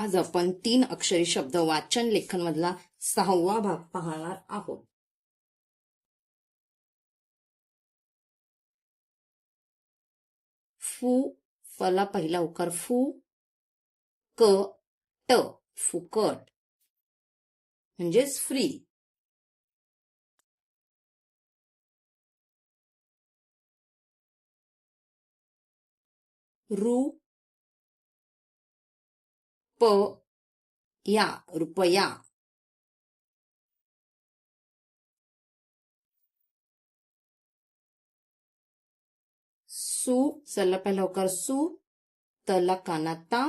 आज आपण तीन अक्षरी शब्द वाचन लेखन मधला सहावा भाग पाहणार आहोत. फू फला पहिला उकार फू क ट फुकट म्हणजेच फ्री रू प या रुपया. सु सला पहिला होकर सु तला कानाता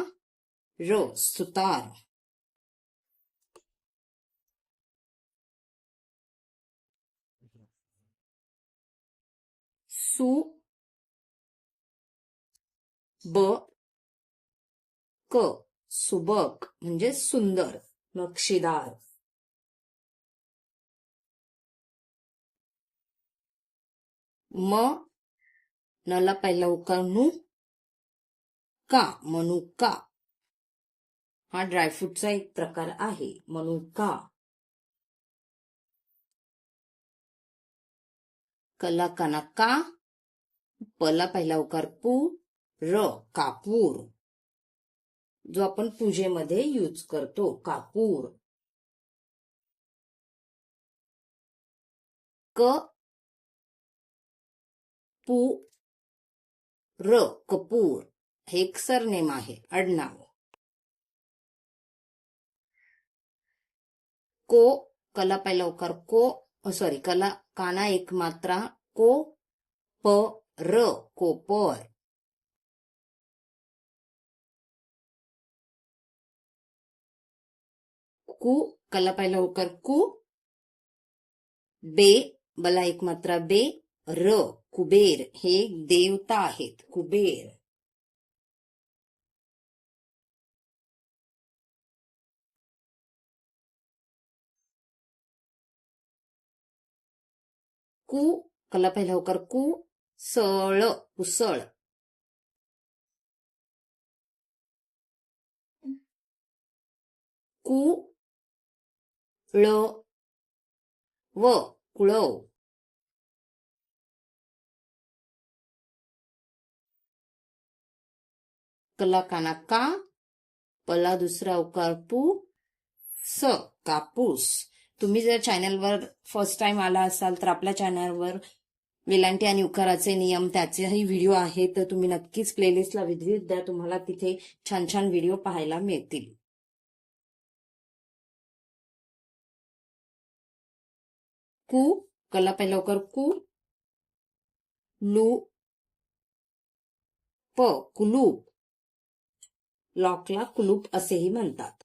र सुतार. सु ब क. सुबक म्हणजे सुंदर नक्षीदार. म नला पहिला उकार का मनुका हा ड्रायफ्रूटचा एक प्रकार आहे मनुका कला काना का पला पहिला उकार पू र कापूर. जो आपण पूजेमध्ये यूज करतो कापूर. क पू र कपूर. हे एक सरनेम आहे आडनाव. को कला पहिला उकार को सॉरी कला काना एक मात्रा को प र कोपर कु कला पहिला उकार कु. बे बला एक मात्रा बे र कुबेर हे देवता आहेत कुबेर. कु कला पहिला उकार कु सळ कुसळ. कु ळ व कुळव कला काना का पला दुसरा उकार पू स कापूस। तुम्ही जर चॅनलवर फर्स्ट टाइम आला असाल तर आपल्या चॅनलवर वेलांटी आणि उकाराचे नियम त्याचेही व्हिडिओ आहेत तर तुम्ही नक्कीच प्लेलिस्टला विजिट द्या. तुम्हाला तिथे छान छान व्हिडिओ पाहायला मिळतील. कु कला पहिला उकार कु लू प कुलूप. लॉकला कुलूप असेही म्हणतात.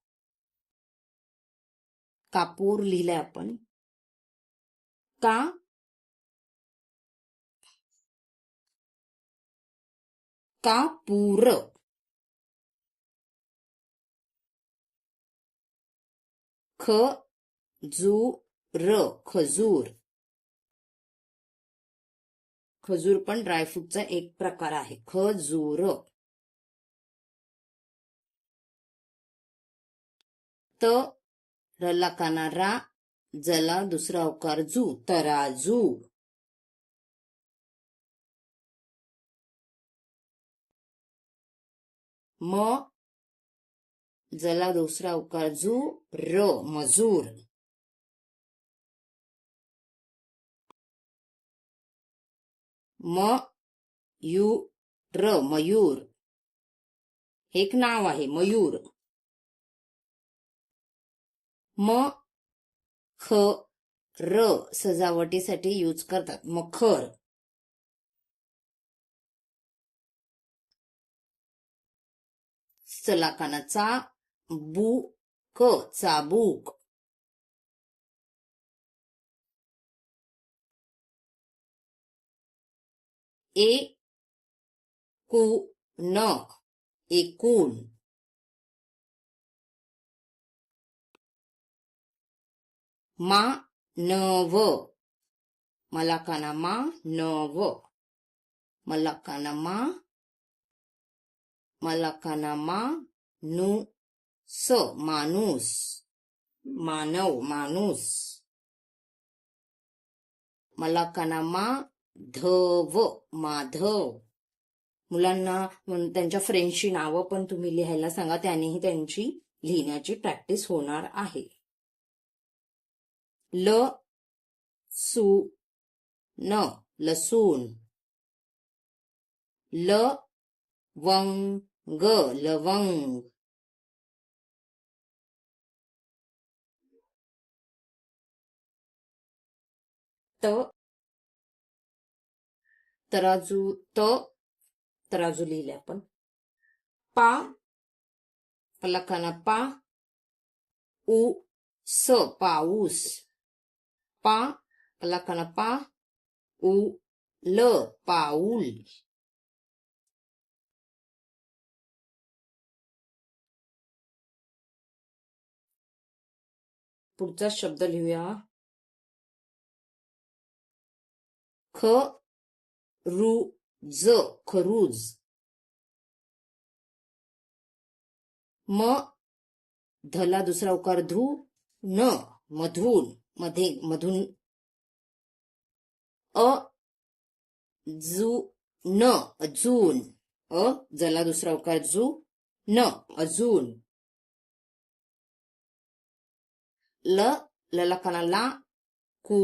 कापूर लिहिलंय आपण. का? कापूर. ख र खजूर. खजूर पण ड्रायफ्रूटचा एक प्रकार आहे. खजूर. त रला कानारा जला दुसरा अवकार जू तराजू. म जला दुसरा अवकार जू र मजूर. म यू र मयूर. हे एक नाव आहे मयूर. म ख र सजावटीसाठी यूज करतात. मखर. सलाकानाचा बु क चाबूक. ए कु न एकूण मा नव मला काना मा नव मला काना मा मला काना मा धव माधव. मुलांना त्यांच्या फ्रेंडची नावं पण तुम्ही लिहायला सांगा त्यानेही त्यांची लिहिण्याची प्रॅक्टिस होणार आहे. ल सु न लसूण. ल वंग लवंग. त तराजू त तराजू लिहिले आपण. पा पलकाना पा उ स पाऊस. पा पलकाना पा उ ल पाऊल. पुढचा शब्द लिहूया. ख ज खरूज. म धला दुसरा उकार धू न मधून मध्ये मधून. अ जू न अजून. अ जला दुसरा उकार जू न अजून. ल ललकाना ला कु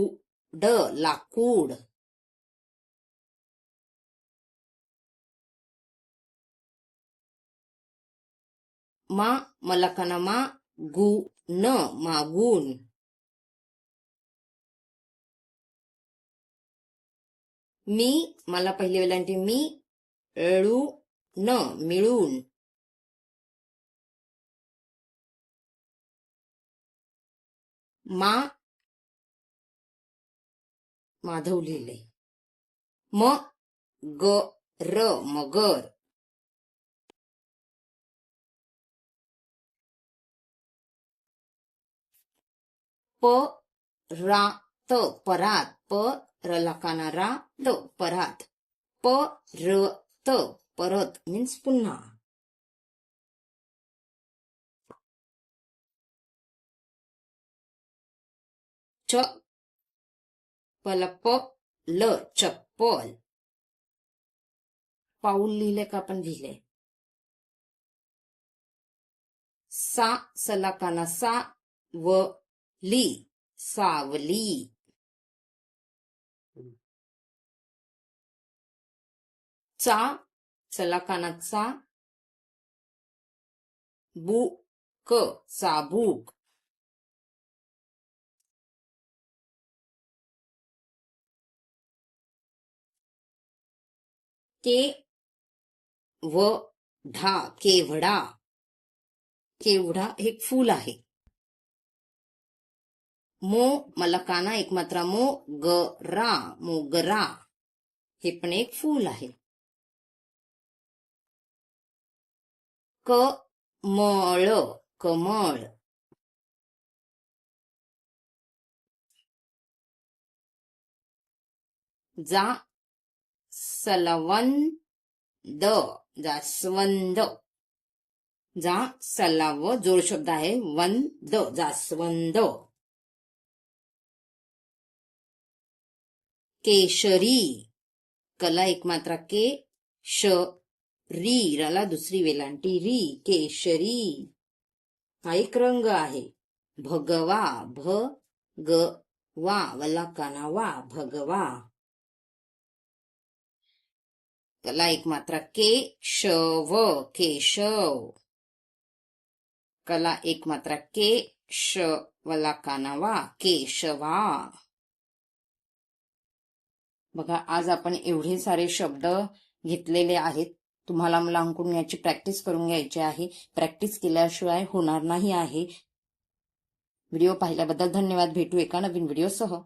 ड लाकूड. मा मलकाना मा गु न मागून मी मला पहिली वेलांटी मी ळू न मिळून. मा माधव लिहिले. म ग र मगर. प रा त परात प र लकाना रा द परात प र त परत मीन्स पुन्हा. च पल प ल चप्पल. पाऊल लिहिले का आपण लिहिले? सा सलाकाना सा व ली सावली. चा सलाकाना चा बु क चाबूक के व ढा केवडा केवढा हे एक फूल आहे. मो मलकाना एकमात्र मो ग रा मोगरा हे पण एक फूल आहे. क मळ कमळ जा सलवंद द जास्वंद जा सलाव जोड शब्द आहे वन द जास्वंद केशरी. कला एक मात्रा के श री राला दुसरी वेलांटी री केशरी. हा एक रंग आहे. भगवा भ ग वा वला काना वा भगवा. कला एक मात्रा के शव केशव. कला एक मात्रा के श वला कानावा केशवा. बघा आज आपण एवढे सारे शब्द घेतलेले आहेत. तुम्हाला मुलांकडून याची प्रॅक्टिस करून घ्यायची आहे. प्रॅक्टिस केल्याशिवाय होणार नाही आहे. व्हिडिओ पाहिल्याबद्दल धन्यवाद. भेटू एका नवीन व्हिडिओसह.